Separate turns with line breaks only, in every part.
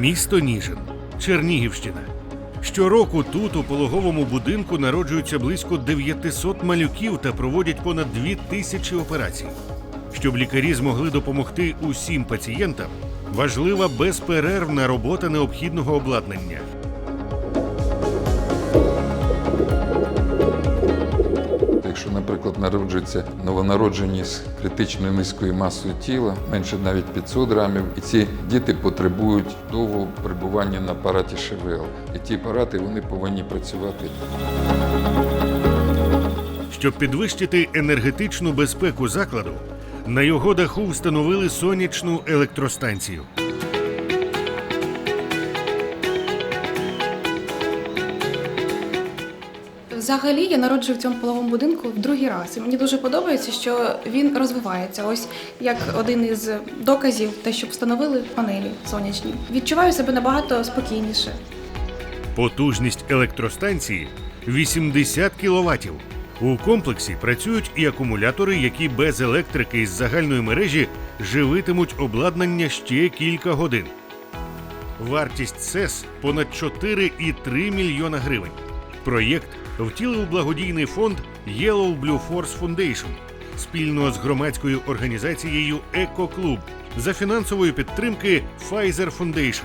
Місто Ніжин, Чернігівщина. Щороку тут, у пологовому будинку, народжується близько 900 малюків та проводять понад 2 тисячі операцій. Щоб лікарі змогли допомогти усім пацієнтам, важлива безперервна робота необхідного обладнання.
Якщо, наприклад, народжуються новонароджені з критично низькою масою тіла, менше навіть 500 грамів, і ці діти потребують довгого перебування на апараті ШВЛ. І ті апарати вони повинні працювати
Щоб підвищити енергетичну безпеку закладу, на його даху встановили сонячну електростанцію.
Взагалі я народжую в цьому пологовому будинку в другий раз. І мені дуже подобається, що він розвивається. Ось як один із доказів, те, що встановили панелі сонячні. Відчуваю себе набагато спокійніше.
Потужність електростанції 80 кВт. У комплексі працюють і акумулятори, які без електрики із загальної мережі живитимуть обладнання ще кілька годин. Вартість СЕС понад 4,3 мільйона гривень. Проєкт втілив благодійний фонд Yellow Blue Force Foundation спільно з громадською організацією Екоклуб за фінансової підтримки Pfizer Foundation,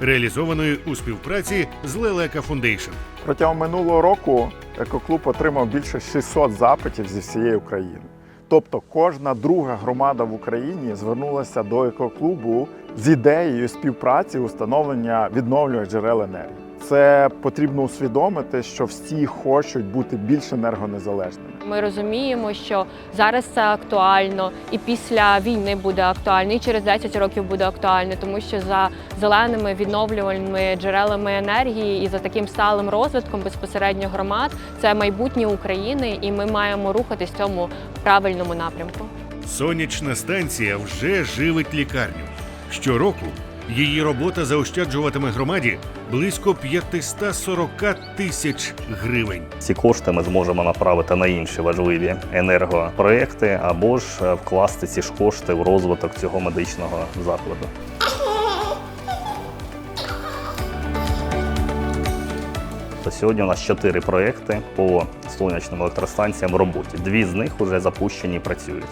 реалізованої у співпраці з Лелека Foundation.
Протягом минулого року екоклуб отримав більше 600 запитів зі всієї України. Тобто кожна друга громада в Україні звернулася до екоклубу з ідеєю співпраці установлення відновлюваних джерел енергії. Це потрібно усвідомити, що всі хочуть бути більш енергонезалежними.
Ми розуміємо, що зараз це актуально, і після війни буде актуально, і через 10 років буде актуально, тому що за зеленими відновлювальними джерелами енергії і за таким сталим розвитком безпосередньо громад це майбутнє України, і ми маємо рухатись в цьому правильному напрямку.
Сонячна станція вже живить лікарню. Щороку її робота заощаджуватиме громаді близько 540 тисяч гривень.
Ці кошти ми зможемо направити на інші важливі енергопроекти або ж е, вкласти ці ж кошти в розвиток цього медичного закладу. Сьогодні у нас чотири проекти по сонячним електростанціям в роботі. Дві з них вже запущені і працюють.